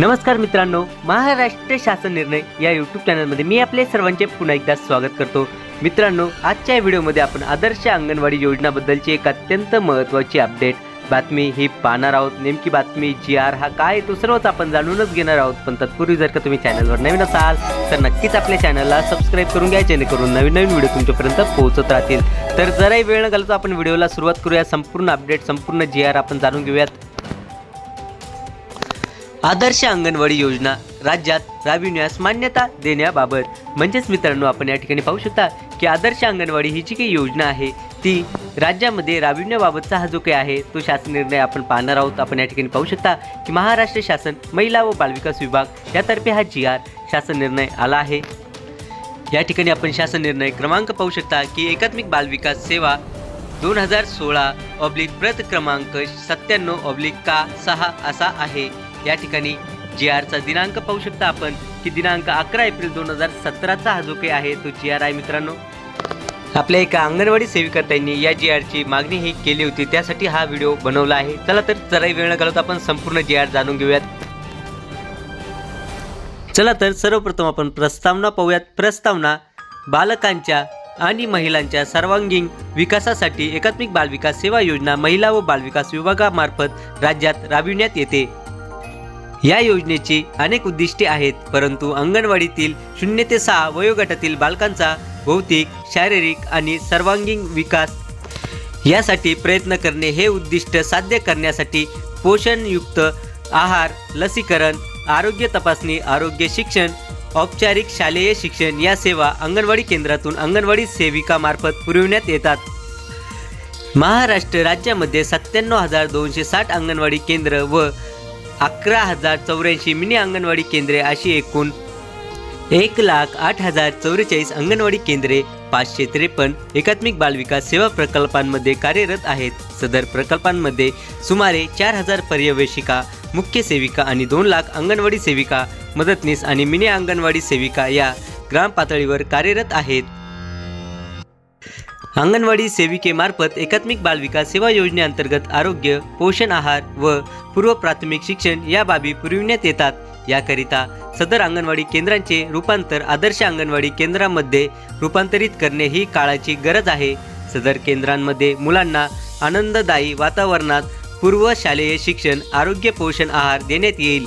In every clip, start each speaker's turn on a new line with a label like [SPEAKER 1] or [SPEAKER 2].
[SPEAKER 1] नमस्कार मित्रांनो महाराष्ट्र शासन निर्णय या यूट्यूब चॅनलमध्ये मी आपले सर्वांचे पुन्हा एकदा स्वागत करतो. मित्रांनो आजच्या व्हिडिओमध्ये आपण आदर्श अंगणवाडी योजनाबद्दलची एक अत्यंत महत्त्वाची अपडेट बातमी ही पाहणार आहोत. नेमकी बातमी जी आर हा काय आहे तो सर्वच आपण जाणूनच घेणार आहोत. पण तत्पूर्वी जर का तुम्ही चॅनलवर नवीन असाल तर नक्कीच आपल्या चॅनलला सबस्क्राईब करून घ्या जेणेकरून नवीन नवीन व्हिडिओ तुमच्यापर्यंत पोहोचत राहतील. तर जराही वेळ न घालतो आपण व्हिडिओला सुरुवात करूया. संपूर्ण अपडेट संपूर्ण जी आर आपण जाणून घेऊयात. आदर्श अंगणवाडी योजना राज्यात राबविण्यास मान्यता देण्याबाबत. म्हणजेच मित्रांनो आपण या ठिकाणी पाहू शकता की आदर्श अंगणवाडी ही जी काही योजना आहे ती राज्यामध्ये राबविण्याबाबतचा हा जो काही आहे तो शासन निर्णय आपण पाहणार आहोत. आपण या ठिकाणी पाहू शकता की महाराष्ट्र शासन महिला व बालविकास विभाग यातर्फे हा जी आर शासन निर्णय आला आहे. या ठिकाणी आपण शासन निर्णय क्रमांक पाहू शकता की एकात्मिक बालविकास सेवा दोन हजार सोळा ऑब्लिक प्रत क्रमांक सत्त्याण्णव ऑब्लिक का सहा असा आहे. या ठिकाणी जी आरचा दिनांक पाहू शकता आपण की दिनांक अकरा एप्रिल दोन हजार सतराचा हा जो काही आहे तो जी आर आहे मित्रांनो. आपल्या एका अंगणवाडी सेविकाताईंनी या जी आरची मागणी ही केली होती त्यासाठी हा व्हिडिओ बनवला आहे. चला तर चराई वेळ न आपण संपूर्ण जी आर जाणून घेऊयात. चला तर सर्वप्रथम आपण प्रस्तावना पाहूयात. प्रस्तावना बालकांच्या आणि महिलांच्या सर्वांगीण विकासासाठी एकात्मिक बालविकास सेवा योजना महिला व बालविकास विभागामार्फत राज्यात राबविण्यात येते. या योजनेची अनेक उद्दिष्टे आहेत परंतु अंगणवाडीतील शून्य ते सहा वयोगटातील बालकांचा भौतिक शारीरिक आणि सर्वांगीण विकास यासाठी प्रयत्न करणे हे उद्दिष्ट साध्य करण्यासाठी पोषणयुक्त आहार लसीकरण आरोग्य तपासणी आरोग्य शिक्षण औपचारिक शालेय शिक्षण या सेवा अंगणवाडी केंद्रातून अंगणवाडी सेविकामार्फत पुरविण्यात येतात. महाराष्ट्र राज्यामध्ये सत्त्याण्णव हजार दोनशे साठ अंगणवाडी केंद्र व अकरा हजार चौऱ्याऐंशी मिनी अंगणवाडी केंद्रे अशी एकूण एक लाख आठ हजार चौवेचाळीस अंगणवाडी केंद्रे पाचशे त्रेपन्न एकात्मिक बालविकास सेवा प्रकल्पांमध्ये कार्यरत आहेत. सदर प्रकल्पांमध्ये सुमारे चार हजार पर्यवेक्षिका मुख्य सेविका आणि दोन लाख अंगणवाडी सेविका मदतनीस आणि मिनी अंगणवाडी सेविका या ग्रामपातळीवर कार्यरत आहेत. अंगणवाडी सेविकेमार्फत एकात्मिक बालविकास सेवा योजनेअंतर्गत आरोग्य पोषण आहार व पूर्व प्राथमिक शिक्षण या बाबी पुरविण्यात येतात. याकरिता सदर अंगणवाडी केंद्रांचे रूपांतर आदर्श अंगणवाडी केंद्रामध्ये रूपांतरित करणे ही काळाची गरज आहे. सदर केंद्रांमध्ये मुलांना आनंददायी वातावरणात पूर्व शालेय शिक्षण आरोग्य पोषण आहार देण्यात येईल.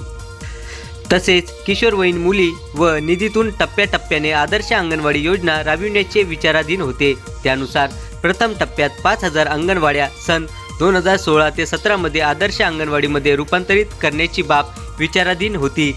[SPEAKER 1] तसेच किशोरवयीन मुली व निधीतून टप्प्याटप्प्याने आदर्श अंगणवाडी योजना राबविण्याचे विचाराधीन होते. त्यानुसार प्रथम टप्प्यात पाच हजार अंगणवाड्या सन दोन हजार सोळा ते सतरामध्ये आदर्श अंगणवाडीमध्ये रूपांतरित करण्याची बाब विचाराधीन होती.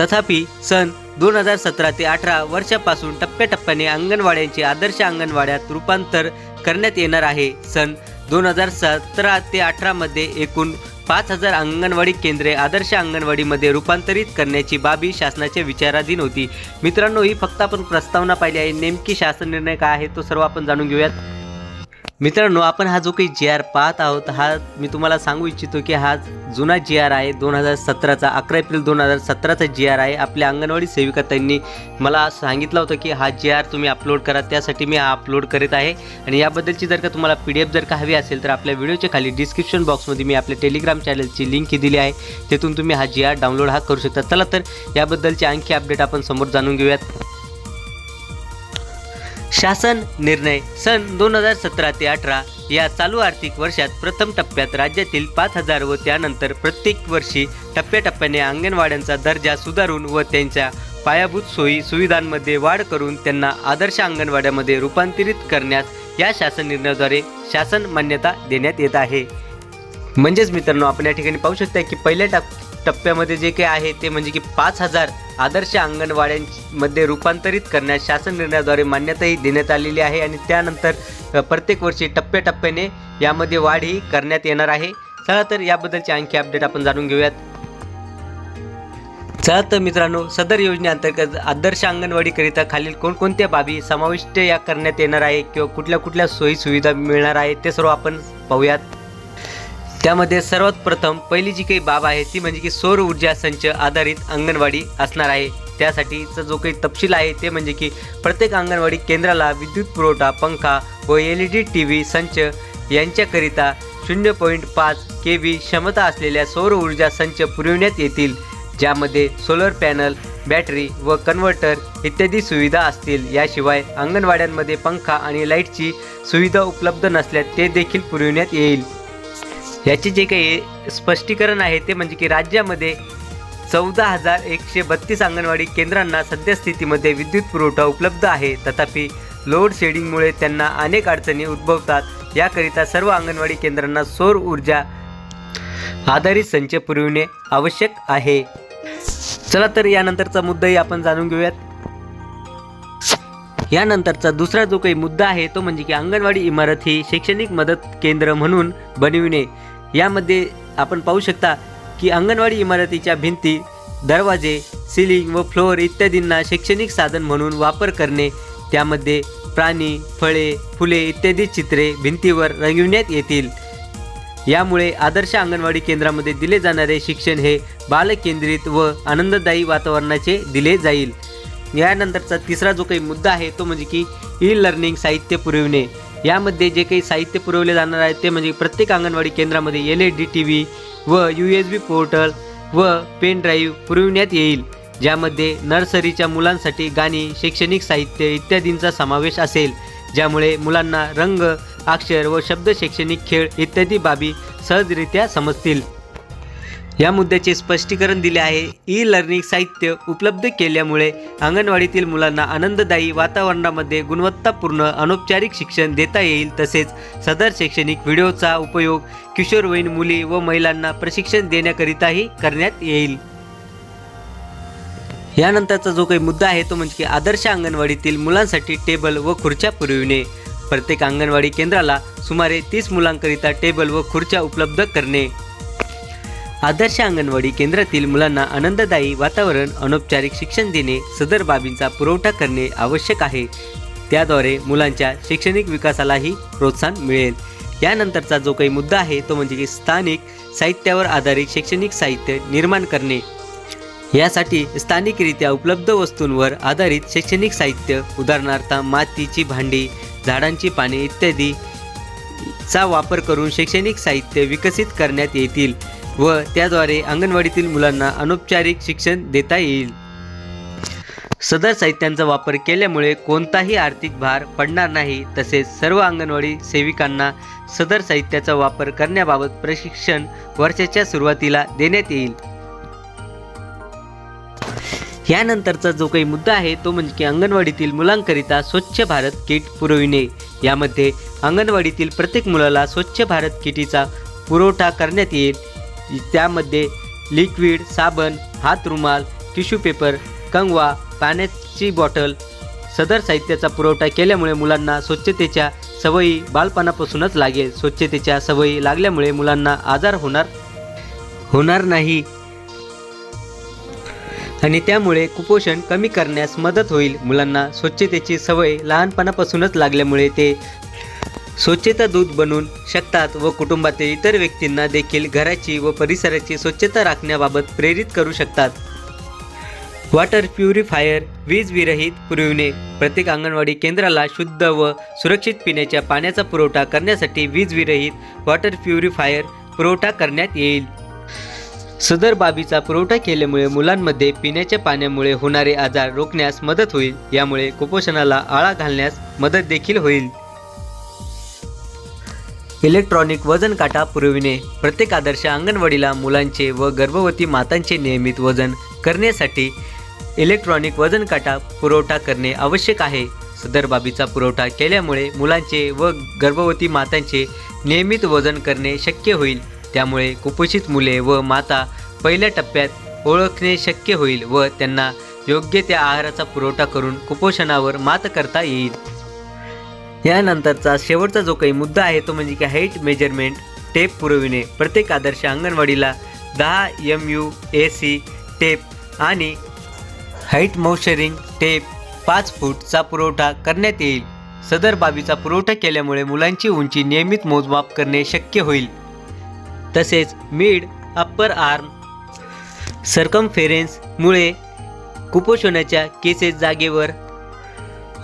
[SPEAKER 1] तथापि सन दोन हजार सतरा ते अठरा वर्षापासून टप्प्याटप्प्याने अंगणवाड्यांचे आदर्श अंगणवाड्यात रूपांतर करण्यात येणार आहे. सन दोन हजार सतरा ते अठरामध्ये एकूण पाच हजार अंगणवाडी केंद्रे आदर्श अंगणवाडीमध्ये रूपांतरित करण्याची बाबी शासनाच्या विचाराधीन होती. मित्रांनो ही फक्त आपण प्रस्तावना पाहिली आहे. नेमकी शासन निर्णय काय आहे तो सर्व आपण जाणून घेऊयात. मित्रांनो आपण हा जो काही जी आर पाहत आहोत हा मी तुम्हाला सांगू इच्छितो की हा जुना जी आर आहे. दोन हजार सतराचा अकरा एप्रिल दोन हजार सतराचा जी आर आहे. आपल्या अंगणवाडी सेविका त्यांनी मला सांगितलं होतं की हा जी आर तुम्ही अपलोड करा. त्यासाठी मी हा अपलोड करीत आहे. आणि याबद्दलची जर का तुम्हाला पी डी एफ जर का हवी असेल तर आपल्या व्हिडिओच्या खाली डिस्क्रिप्शन बॉक्समध्ये मी आपल्या टेलिग्राम चॅनलची लिंक दिली आहे. तेथून तुम्ही हा जी आर डाउनलोड हा करू शकता. चला तर याबद्दलचे आणखी अपडेट आपण समोर जाणून घेऊयात. शासन निर्णय सन दोन हजार सतरा ते अठरा या चालू आर्थिक वर्षात प्रथम टप्प्यात राज्यातील पाच हजार व त्यानंतर प्रत्येक वर्षी टप्प्याटप्प्याने अंगणवाड्यांचा दर्जा सुधारून व त्यांच्या पायाभूत सोयी सुविधांमध्ये वाढ करून त्यांना आदर्श अंगणवाड्यामध्ये रूपांतरित करण्यास या शासन निर्णयाद्वारे शासन मान्यता देण्यात येत आहे. म्हणजेच मित्रांनो आपण या ठिकाणी पाहू शकता की पहिल्या टप्प्या टप्प्यामध्ये जे काही आहे ते म्हणजे की पाच हजार आदर्श अंगणवाड्यांमध्ये रूपांतरित करण्यास शासन निर्णयाद्वारे मान्यताही देण्यात आलेली आहे आणि त्यानंतर प्रत्येक वर्षी टप्प्याटप्प्याने यामध्ये वाढही करण्यात येणार आहे. चला तर याबद्दलची आणखी अपडेट आपण जाणून घेऊयात. चला तर मित्रांनो सदर योजनेअंतर्गत आदर्श अंगणवाडीकरिता खालील कोणकोणत्या बाबी समाविष्ट या करण्यात येणार आहे किंवा कुठल्या कुठल्या सोयी सुविधा मिळणार आहे ते सर्व आपण पाहूयात. त्यामध्ये सर्वात प्रथम पहिली जी काही बाब आहे ती म्हणजे की सौर ऊर्जा संच आधारित अंगणवाडी असणार आहे. त्यासाठीचा जो काही तपशील आहे ते म्हणजे की प्रत्येक अंगणवाडी केंद्राला विद्युत पुरवठा पंखा व L E D T V संच यांच्याकरिता शून्य पॉईंट पाच के व्ही क्षमता असलेल्या सौर ऊर्जा संच पुरविण्यात येतील. ज्यामध्ये सोलर पॅनल बॅटरी व कन्व्हर्टर इत्यादी सुविधा असतील. याशिवाय अंगणवाड्यांमध्ये पंखा आणि लाईटची सुविधा उपलब्ध नसल्यास ते देखील पुरविण्यात येईल. याचे जे काही स्पष्टीकरण आहे ते म्हणजे की राज्यामध्ये चौदा हजार एकशे बत्तीस अंगणवाडी केंद्रांना सद्यस्थितीमध्ये विद्युत पुरवठा उपलब्ध आहे. तथापि लोड शेडिंगमुळे त्यांना अनेक अडचणी उद्भवतात. याकरिता सर्व अंगणवाडी केंद्रांना सौर ऊर्जा आधारित संच पुरविणे आवश्यक आहे. चला तर यानंतरचा मुद्दाही आपण जाणून घेऊयात. यानंतरचा दुसरा जो काही मुद्दा आहे तो म्हणजे की अंगणवाडी इमारत ही शैक्षणिक मदत केंद्र म्हणून बनविणे. यामध्ये आपण पाहू शकता की अंगणवाडी इमारतीच्या भिंती दरवाजे सिलिंग व फ्लोअर इत्यादींना शैक्षणिक साधन म्हणून वापर करणे त्यामध्ये प्राणी फळे फुले इत्यादी चित्रे भिंतीवर रंगविण्यात येतील. यामुळे आदर्श अंगणवाडी केंद्रामध्ये दिले जाणारे शिक्षण हे बालकेंद्रित व आनंददायी वातावरणाचे दिले जाईल. यानंतरचा तिसरा जो काही मुद्दा आहे तो म्हणजे की ई लर्निंग साहित्य पुरविणे. यामध्ये जे काही साहित्य पुरवले जाणार आहे ते म्हणजे प्रत्येक अंगणवाडी केंद्रामध्ये L E D T V व यू एस बी पोर्टल व पेन ड्राईव्ह पुरविण्यात येईल ज्यामध्ये नर्सरीच्या मुलांसाठी गाणी शैक्षणिक साहित्य इत्यादींचा समावेश असेल ज्यामुळे मुलांना रंग अक्षर व शब्द शैक्षणिक खेळ इत्यादी बाबी सहजरित्या समजतील. या मुद्द्याचे स्पष्टीकरण दिले आहे. ई लर्निंग साहित्य उपलब्ध केल्यामुळे अंगणवाडीतील मुलांना आनंददायी वातावरणामध्ये गुणवत्तापूर्ण अनौपचारिक शिक्षण देता येईल तसेच सदर शैक्षणिक व्हिडिओचा उपयोग किशोरवयीन मुली व महिलांना प्रशिक्षण देण्याकरिताही करण्यात येईल. यानंतरचा जो काही मुद्दा आहे तो म्हणजे की आदर्श अंगणवाडीतील मुलांसाठी टेबल व खुर्च्या पुरविणे. प्रत्येक अंगणवाडी केंद्राला सुमारे तीस मुलांकरिता टेबल व खुर्च्या उपलब्ध करणे. आदर्श अंगणवाडी केंद्रातील मुलांना आनंददायी वातावरण अनौपचारिक शिक्षण देणे सदर बाबींचा पुरवठा करणे आवश्यक आहे. त्याद्वारे मुलांच्या शैक्षणिक विकासालाही प्रोत्साहन मिळेल. यानंतरचा जो काही मुद्दा आहे तो म्हणजे की स्थानिक साहित्यावर आधारित शैक्षणिक साहित्य निर्माण करणे. यासाठी स्थानिकरित्या उपलब्ध वस्तूंवर आधारित शैक्षणिक साहित्य उदाहरणार्थ मातीची भांडी झाडांची पाने इत्यादी चा वापर करून शैक्षणिक साहित्य विकसित करण्यात येतील. व त्याद्वारे अंगणवाडीतील मुलांना अनौपचारिक शिक्षण देता येईल. सदर साहित्यांचा वापर केल्यामुळे कोणताही आर्थिक भार पडणार नाही तसेच सर्व अंगणवाडी सेविकांना सदर साहित्याचा वापर करण्याबाबत प्रशिक्षण वर्षाच्या सुरुवातीला देण्यात येईल. यानंतरचा जो काही मुद्दा आहे तो म्हणजे की अंगणवाडीतील मुलांकरिता स्वच्छ भारत किट पुरविणे. यामध्ये अंगणवाडीतील प्रत्येक मुलाला स्वच्छ भारत किटीचा पुरवठा करण्यात येईल. त्यामध्ये लिक्विड साबण हात रुमाल टिश्यू पेपर कंगवा पाण्याची बॉटल सदर साहित्याचा पुरवठा केल्यामुळे मुलांना स्वच्छतेच्या सवयी बालपणापासूनच लागेल. स्वच्छतेच्या सवयी लागल्यामुळे मुलांना आजार होणार होणार नाही. आणि त्यामुळे कुपोषण कमी करण्यास मदत होईल. मुलांना स्वच्छतेची सवय लहानपणापासूनच लागल्यामुळे ते स्वच्छता दूत बनून शकतात व कुटुंबातील इतर व्यक्तींना देखील घराची व परिसराची स्वच्छता राखण्याबाबत प्रेरित करू शकतात. वॉटर प्युरिफायर वीज विरहित पुरविणे प्रत्येक अंगणवाडी केंद्राला शुद्ध व सुरक्षित पिण्याच्या पाण्याचा पुरवठा करण्यासाठी वीज विरहित वॉटर प्युरिफायर पुरवठा करण्यात येईल. सदर बाबीचा पुरवठा केल्यामुळे मुलांमध्ये पिण्याच्या पाण्यामुळे होणारे आजार रोखण्यास मदत होईल. यामुळे कुपोषणाला आळा घालण्यास मदत देखील होईल. इलेक्ट्रॉनिक वजन काटा पुरविणे. प्रत्येक आदर्श अंगणवाडीला मुलांचे व गर्भवती मातांचे नियमित वजन करण्यासाठी इलेक्ट्रॉनिक वजन काटा पुरवठा करणे आवश्यक आहे. सदर बाबीचा पुरवठा केल्यामुळे मुलांचे व गर्भवती मातांचे नियमित वजन करणे शक्य होईल. त्यामुळे कुपोषित मुले व माता पहिल्या टप्प्यात ओळखणे शक्य होईल व त्यांना योग्य त्या आहाराचा पुरवठा करून कुपोषणावर मात करता येईल. यानंतरचा शेवटचा जो काही मुद्दा आहे तो म्हणजे की हाईट मेजरमेंट टेप पुरविणे. प्रत्येक आदर्श अंगणवाडीला दहा M U A C tape आणि हाईट मॉशरिंग टेप पाच फूटचा पुरवठा करण्यात येईल. सदर बाबीचा पुरवठा केल्यामुळे मुलांची उंची नियमित मोजमाप करणे शक्य होईल. तसेच मिड अप्पर आर्म सरकमफेरेन्समुळे कुपोषणाच्या केसेस जागेवर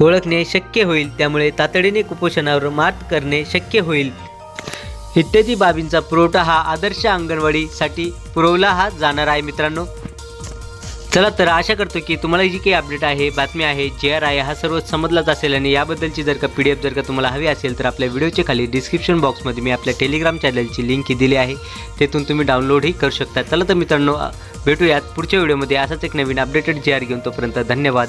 [SPEAKER 1] ओळखणे शक्य होईल त्यामुळे तातडीने कुपोषणावर मात करणे शक्य होईल. इत्यादी बाबींचा पुरवठा हा आदर्श अंगणवाडीसाठी पुरवला हा जाणार आहे मित्रांनो. चला तर आशा करतो की तुम्हाला जी काही अपडेट आहे बातमी आहे जे आर आहे हा सर्व समजलाच असेल आणि याबद्दलची जर का पी डी एफ जर का तुम्हाला हवी असेल तर आपल्या व्हिडिओच्या खाली डिस्क्रिप्शन बॉक्समध्ये मी आपल्या टेलिग्राम चॅनलची लिंक दिली आहे. तेथून तुम्ही डाउनलोडही करू शकता. चला तर मित्रांनो भेटूयात पुढच्या व्हिडिओमध्ये असाच एक नवीन अपडेटेड जे आर घेऊन तोपर्यंत धन्यवाद.